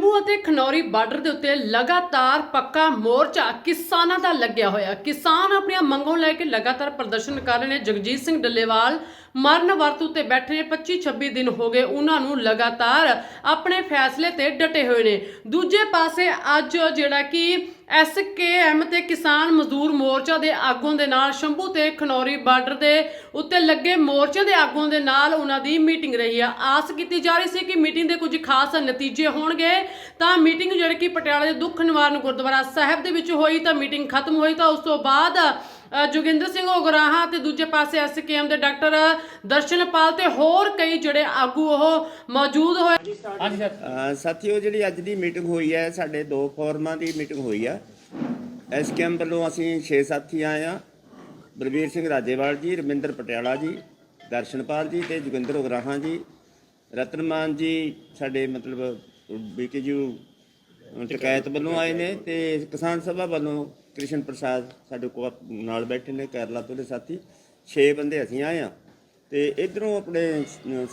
ਸ਼ੰਭੂ ਅਤੇ ਖਨੌਰੀ ਬਾਰਡਰ ਦੇ ਉੱਤੇ ਲਗਾਤਾਰ ਪੱਕਾ ਮੋਰਚਾ ਕਿਸਾਨਾਂ ਦਾ ਲੱਗਿਆ ਹੋਇਆ। ਕਿਸਾਨ ਆਪਣੀਆਂ ਮੰਗਾਂ ਲੈ ਕੇ ਲਗਾਤਾਰ ਪ੍ਰਦਰਸ਼ਨ ਕਰ ਰਹੇ ਨੇ। ਜਗਜੀਤ ਸਿੰਘ ਡੱਲੇਵਾਲ ਮਰਨ ਵਰਤ ਉੱਤੇ ਬੈਠੇ ਨੇ। 25 26 ਦਿਨ ਹੋ ਗਏ ਉਹਨਾਂ ਨੂੰ ਲਗਾਤਾਰ ਆਪਣੇ ਫੈਸਲੇ ਤੇ ਡਟੇ ਹੋਏ ਨੇ। ਦੂਜੇ ਪਾਸੇ ਅੱਜ ਜਿਹੜਾ ਕਿ ਐਸਕੇਐਮ ਤੇ ਕਿਸਾਨ ਮਜ਼ਦੂਰ ਮੋਰਚਾ ਦੇ ਆਗੂਆਂ ਦੇ ਨਾਲ ਸ਼ੰਭੂ ਤੇ ਖਨੌਰੀ ਬਾਰਡਰ ਦੇ ਉੱਤੇ ਲੱਗੇ ਮੋਰਚੇ ਦੇ ਆਗੂਆਂ ਦੇ ਨਾਲ ਉਹਨਾਂ ਦੀ ਮੀਟਿੰਗ ਰਹੀ ਆ। ਆਸ ਕੀਤੀ ਜਾ ਰਹੀ ਸੀ ਕਿ ਮੀਟਿੰਗ ਦੇ ਕੁਝ ਖਾਸ ਨਤੀਜੇ ਹੋਣਗੇ। ਤਾਂ ਮੀਟਿੰਗ ਜਿਹੜੀ ਕਿ ਪਟਿਆਲਾ ਦੇ ਦੁੱਖ ਨਿਵਾਰਨ ਗੁਰਦੁਆਰਾ ਸਾਹਿਬ ਦੇ ਵਿੱਚ ਹੋਈ, ਤਾਂ ਮੀਟਿੰਗ ਖਤਮ ਹੋਈ, ਤਾਂ ਉਸ ਤੋਂ ਬਾਅਦ ਜੋਗਿੰਦਰ ਸਿੰਘ ਉਗਰਾਹਾਂ ਤੇ ਦੂਜੇ ਪਾਸੇ ਐਸਕੇਐਮ ਦੇ ਡਾਕਟਰ ਦਰਸ਼ਨਪਾਲ ਤੇ ਹੋਰ ਕਈ ਜਿਹੜੇ ਆਗੂ ਉਹ ਮੌਜੂਦ ਹੋਏ। ਹਾਂਜੀ ਸਰ। ਸਾਥੀਓ ਜਿਹੜੀ ਅੱਜ ਦੀ ਮੀਟਿੰਗ ਹੋਈ ਹੈ ਸਾਡੇ ਦੋ ਫੋਰਮਾਂ ਦੀ ਮੀਟਿੰਗ ਹੋਈ ਆ। ਐਸਕੇਐਮ ਵੱਲੋਂ ਅਸੀਂ 6 ਸਾਥੀ ਆਏ ਆ ਬਲਬੀਰ ਸਿੰਘ ਰਾਜੇਵਾਲ ਜੀ ਰਮਿੰਦਰ ਪਟਿਆਲਾ ਜੀ ਦਰਸ਼ਨਪਾਲ ਜੀ ਤੇ ਜੋਗਿੰਦਰ ਉਗਰਾਹਾਂ ਜੀ। ਰਤਨਮਾਨ ਜੀ ਸਾਡੇ ਮਤਲਬ ਬੀਕੇਯੂ ਟਕੈਤ ਵੱਲੋਂ ਆਏ ਨੇ ਤੇ ਕਿਸਾਨ ਸਭਾ ਵੱਲੋਂ ਕ੍ਰਿਸ਼ਨ ਪ੍ਰਸਾਦ ਸਾਡੇ ਕੋਲ ਨਾਲ ਬੈਠੇ ਨੇ ਕੇਰਲਾ ਤੋਂ ਦੇ ਸਾਥੀ। 6 ਬੰਦੇ ਅਸੀਂ ਆਏ ਆ ਤੇ ਇਧਰੋਂ ਆਪਣੇ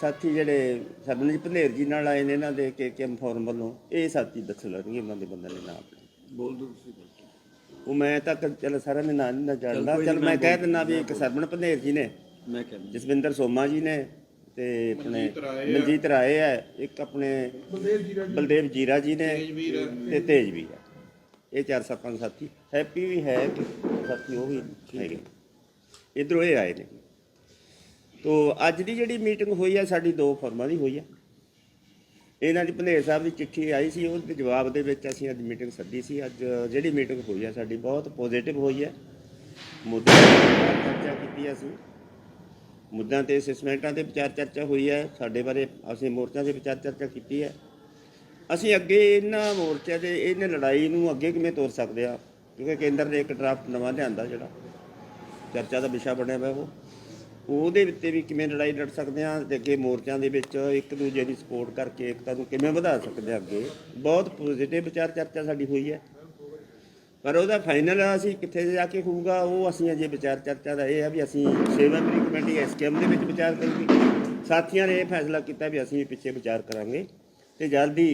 ਸਾਥੀ ਜਿਹੜੇ ਸਰਬਨਜੀਤ ਭੰਦੇਰ ਜੀ ਨਾਲ ਆਏ ਨੇ ਇਹਨਾਂ ਦੇ ਕੇ ਕੇ ਫੋਰਮ ਵੱਲੋਂ। ਇਹ ਸਾਥੀ ਦੱਸ ਲੈਣਗੇ ਉਹਨਾਂ ਦੇ ਬੰਦੇ ਦੇ ਨਾਮ। ਬੋਲ ਦੋ ਉਹ ਮੈਂ ਤਾਂ ਚੱਲ ਸਾਰਿਆਂ ਦੇ ਨਾਂ ਨਹੀਂ ਨਾ ਜਾਣਦਾ। ਚੱਲ ਮੈਂ ਕਹਿ ਦਿੰਦਾ ਵੀ ਇੱਕ ਸਰਬਨ ਭੰਦੇਰ ਜੀ ਨੇ ਮੈਂ ਕਹਿੰਦਾ ਜਸਵਿੰਦਰ ਸੋਮਾ ਜੀ ਨੇ ਤੇ ਆਪਣੇ ਮਨਜੀਤ ਰਾਏ ਹੈ ਇੱਕ ਆਪਣੇ ਬਲਦੇਵ ਜੀਰਾ ਜੀ। ਨੇ ਤੇ ਤੇਜਵੀਰ ਹੈ ਇਹ ਚਾਰ ਸੱਤ ਪੰਜ ਸਾਥੀ। ਹੈਪੀ ਵੀ ਹੈ ਕਿ ਸਾਥੀ ਉਹ ਵੀ ਹੈਗੇ। ਇਧਰੋਂ ਇਹ ਆਏ ਨੇ। ਤੋ ਅੱਜ ਦੀ ਜਿਹੜੀ ਮੀਟਿੰਗ ਹੋਈ ਹੈ ਸਾਡੀ ਦੋ ਫਰਮਾਂ ਦੀ ਹੋਈ ਹੈ ਇਹਨਾਂ ਦੀ ਭੰਦੇਰ ਸਾਹਿਬ ਦੀ ਚਿੱਠੀ ਆਈ ਸੀ ਉਹਦੇ ਜਵਾਬ ਦੇ ਵਿੱਚ ਅਸੀਂ ਅੱਜ ਮੀਟਿੰਗ ਸੱਦੀ ਸੀ। ਅੱਜ ਜਿਹੜੀ ਮੀਟਿੰਗ ਹੋਈ ਹੈ ਸਾਡੀ ਬਹੁਤ ਪੋਜ਼ਿਟਿਵ ਹੋਈ ਹੈ ਮੁੱਦਿਆਂ ਤੇ ਚਰਚਾ ਕੀਤੀ ਅਸੀਂ। ਮੁੱਦਿਆਂ ਤੇ ਅਸੈਸਮੈਂਟਾਂ ਤੇ ਵਿਚਾਰ ਚਰਚਾ ਹੋਈ ਹੈ। ਸਾਡੇ ਬਾਰੇ ਅਸੀਂ ਮੋਰਚਾ 'ਤੇ ਵਿਚਾਰ ਚਰਚਾ ਕੀਤੀ ਹੈ। ਅਸੀਂ ਅੱਗੇ ਇਹਨਾਂ ਮੋਰਚਿਆਂ ਦੇ, ਇਹਨਾਂ ਲੜਾਈ ਨੂੰ ਅੱਗੇ ਕਿਵੇਂ ਤੋਰ ਸਕਦੇ ਆ ਕਿਉਂਕਿ ਕੇਂਦਰ ਨੇ ਇੱਕ ਡਰਾਫਟ ਨਵਾਂ ਲਿਆਂਦਾ ਜਿਹੜਾ, ਚਰਚਾ ਦਾ ਵਿਸ਼ਾ ਬਣਿਆ ਹੋਇਆ ਉਹ। ਉਹਦੇ ਉੱਤੇ ਵੀ ਕਿਵੇਂ ਲੜਾਈ ਲੜ ਸਕਦੇ ਆ ਤੇ ਅੱਗੇ ਮੋਰਚਿਆਂ ਦੇ ਵਿੱਚ ਇੱਕ ਦੂਜੇ ਦੀ ਸਪੋਰਟ ਕਰਕੇ ਏਕਤਾ ਨੂੰ ਕਿਵੇਂ ਵਧਾ ਸਕਦੇ ਆ ਅੱਗੇ? ਬਹੁਤ ਪੋਜ਼ਿਟਿਵ ਵਿਚਾਰ ਚਰਚਾ ਸਾਡੀ ਹੋਈ ਹੈ। ਪਰ ਉਹਦਾ ਫਾਈਨਲ ਅਸੀਂ ਕਿੱਥੇ ਜਾ ਕੇ ਹੋਊਗਾ, ਉਹ ਅਸੀਂ ਅਜੇ ਵਿਚਾਰ ਚਰਚਾ ਦਾ ਇਹ ਹੈ ਵੀ ਅਸੀਂ ਸੇਵਾ ਕਮੇਟੀ ਐਸਕੇਐਮ ਦੇ ਵਿੱਚ ਵਿਚਾਰ ਕਰਾਂਗੇ ਸਾਥੀਆਂ ਨੇ ਇਹ ਫੈਸਲਾ ਕੀਤਾ ਵੀ ਅਸੀਂ ਪਿੱਛੇ ਵਿਚਾਰ ਕਰਾਂਗੇ ਤੇ ਜਲਦੀ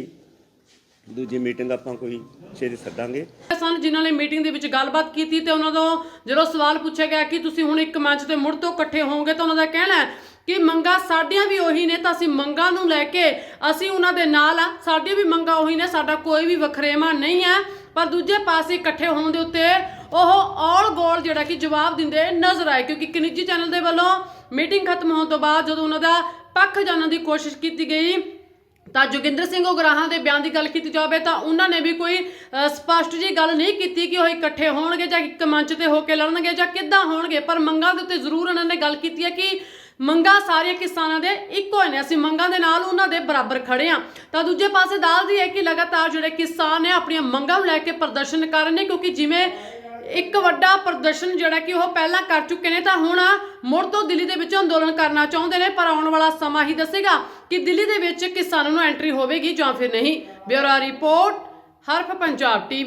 ਦੂਜੀ ਮੀਟਿੰਗ ਆਪਾਂ ਕੋਈ ਛੇਤੀ ਸੱਦਾਂਗੇ ਸਨ ਜਿਨ੍ਹਾਂ ਨੇ ਮੀਟਿੰਗ ਦੇ ਵਿੱਚ ਗੱਲਬਾਤ ਕੀਤੀ ਤੇ ਉਹਨਾਂ ਤੋਂ ਜਦੋਂ ਸਵਾਲ ਪੁੱਛਿਆ ਗਿਆ ਕਿ ਤੁਸੀਂ ਹੁਣ ਇੱਕ ਮੰਚ ਤੇ ਮੁੜ ਤੋਂ ਇਕੱਠੇ ਹੋਵੋਗੇ ਤਾਂ ਉਹਨਾਂ ਦਾ ਕਹਿਣਾ ਹੈ ਕਿ ਮੰਗਾਂ ਸਾਡੀਆਂ ਵੀ ਉਹੀ ਨੇ ਤਾਂ ਅਸੀਂ ਮੰਗਾਂ ਨੂੰ ਲੈ ਕੇ ਅਸੀਂ ਉਹਨਾਂ ਦੇ ਨਾਲ ਆ। ਸਾਡੀਆਂ ਵੀ ਮੰਗਾਂ ਉਹੀ ਨੇ, ਸਾਡਾ ਕੋਈ ਵੀ ਵਖਰੇਵਾ ਨਹੀਂ ਹੈ। ਪਰ ਦੂਜੇ ਪਾਸੇ ਇਕੱਠੇ ਹੋਣ ਦੇ ਉੱਤੇ ਉਹ ਔਲ ਗੋਲ ਜਿਹੜਾ ਕਿ ਜਵਾਬ ਦਿੰਦੇ ਨਜ਼ਰ ਆਏ, ਕਿਉਂਕਿ ਇੱਕ ਨਿੱਜੀ ਚੈਨਲ ਦੇ ਵੱਲੋਂ ਮੀਟਿੰਗ ਖਤਮ ਹੋਣ ਤੋਂ ਬਾਅਦ ਜਦੋਂ ਉਹਨਾਂ ਦਾ ਪੱਖ ਜਾਣਨ ਦੀ ਕੋਸ਼ਿਸ਼ ਕੀਤੀ ਗਈ, ਤਾਂ ਜੋਗਿੰਦਰ ਸਿੰਘ ਉਗਰਾਹਾਂ ਦੇ ਬਿਆਨ ਦੀ ਗੱਲ ਕੀਤੀ ਜਾਵੇ ਤਾਂ ਉਹਨਾਂ ਨੇ ਵੀ ਕੋਈ ਸਪਸ਼ਟ ਜੀ ਗੱਲ ਨਹੀਂ ਕੀਤੀ ਕਿ ਉਹ ਇਕੱਠੇ ਹੋਣਗੇ ਜਾਂ ਇੱਕ ਮੰਚ ਤੇ ਹੋ ਕੇ ਲੜਨਗੇ ਜਾਂ ਕਿੱਦਾਂ ਹੋਣਗੇ, ਪਰ ਮੰਗਾਂ ਦੇ ਉੱਤੇ ਜ਼ਰੂਰ ਉਹਨਾਂ ਨੇ ਗੱਲ ਕੀਤੀ ਹੈ ਕਿ ਮੰਗਾਂ ਸਾਰੀਆਂ ਕਿਸਾਨਾਂ ਦੇ ਇੱਕੋ ਨੇ। ਅਸੀਂ ਮੰਗਾਂ ਦੇ ਨਾਲ ਉਹਨਾਂ ਦੇ ਬਰਾਬਰ ਖੜੇ ਆ ਤਾਂ ਦੂਜੇ ਪਾਸੇ ਦੱਸਦੀ ਹੈ ਕਿ ਲਗਾਤਾਰ ਜਿਹੜੇ ਕਿਸਾਨ ਨੇ ਆਪਣੀਆਂ ਮੰਗਾਂ ਨੂੰ ਲੈ ਕੇ ਪ੍ਰਦਰਸ਼ਨ ਕਰ ਰਹੇ ਨੇ, ਕਿਉਂਕਿ ਜਿਵੇਂ ਇੱਕ ਵੱਡਾ ਪ੍ਰਦਰਸ਼ਨ ਜਿਹੜਾ ਕਿ ਉਹ ਪਹਿਲਾਂ ਕਰ ਚੁੱਕੇ ਨੇ, ਤਾਂ ਹੁਣ ਮੁੜ ਤੋਂ ਦਿੱਲੀ ਦੇ ਵਿੱਚ ਅੰਦੋਲਨ ਕਰਨਾ ਚਾਹੁੰਦੇ ਨੇ। ਪਰ ਆਉਣ ਵਾਲਾ ਸਮਾਂ ਹੀ ਦੱਸੇਗਾ ਕਿ ਦਿੱਲੀ ਦੇ ਵਿੱਚ ਕਿਸਾਨਾਂ ਨੂੰ ਐਂਟਰੀ ਹੋਵੇਗੀ ਜਾਂ ਫਿਰ ਨਹੀਂ। Bureau report, Haraf Punjab TV.